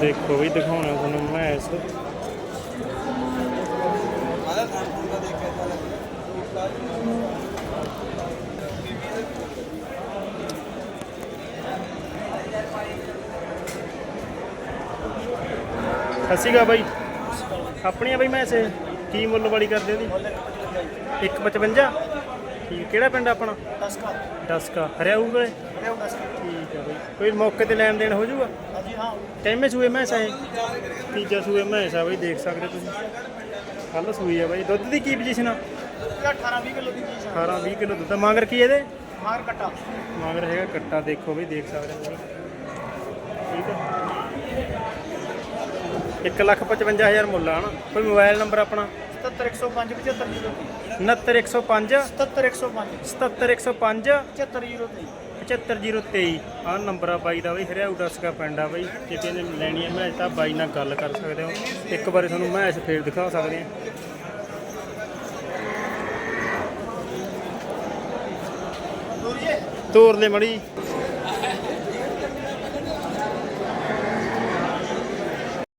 ਦੇਖੋ ਵੀ ਦਿਖਾਉਣਾ ਤੁਹਾਨੂੰ ਮੈਸ ਸਸੀਗਾ ਬਾਈ। ਆਪਣੀਆਂ ਬਾਈ ਮੈਸ ਇਹ? ਕੀ ਮੁੱਲ ਵਾਲੀ ਕਰਦੇ ਉਹਦੀ 155 ਠੀਕ। ਕਿਹੜਾ ਪਿੰਡ ਆਪਣਾ? ਦਸਕਾ। ਦਸਕਾ। ਹਰਿਆਊ ਵੇ ਹੈ ਬਾਈ ਕੋਈ ਮੌਕੇ ਤੇ ਲੈਣ ਦੇਣ ਹੋ ਜਾਊਗਾ? ਹਾਂਜੀ ਹਾਂ। ਕਿੰਨੇ ਸੂਏ ਮੈਸ ਹੈ ਤੀਜਾ ਸੂਏ ਮੈਸ ਆ ਬਾਈ ਦੇਖ ਸਕਦੇ ਤੁਸੀਂ। ਕੱਲ ਸੂਈ ਆ ਬਾਈ। ਦੁੱਧ ਦੀ ਕੀ ਪੋਜੀਸ਼ਨ ਆ? ਇਹ 18 20 ਕਿਲੋ ਦੀ ਹੈ 18 20 ਕਿਲੋ ਦੁੱਧ ਮੰਗਰ ਕੀ ਇਹਦੇ? ਮਾਰ ਕਟਾ। ਮੰਗਰ ਹੈਗਾ ਕੱਟਾ ਦੇਖੋ ਬਈ ਦੇਖ ਸਕਦੇ ਹੋ। ਠੀਕ ਹੈ 155000 ਮੁੱਲ ਆ ਕੋਈ ਮੋਬਾਈਲ ਨੰਬਰ ਆਪਣਾ? 77105 7503 69105 77105 77105 7503 75023 ਆਹ ਨੰਬਰ ਆ ਬਾਈ ਦਾ ਬਈ, ਹਰਿਆਊ ਦਸਕਾ ਪਿੰਡ ਆ ਬਈ। ਜੇ ਨੇ ਲੈਣੀ ਹੈ ਮੈਚ ਤਾਂ ਬਾਈ ਨਾਲ ਗੱਲ ਕਰ ਸਕਦੇ ਹੋ। ਇੱਕ ਵਾਰੀ ਤੁਹਾਨੂੰ ਮੈਚ ਫੇਰ ਦਿਖਾ ਸਕਦੇ ਆ। ਤੋਰ ਲੈ ਮੜੀ।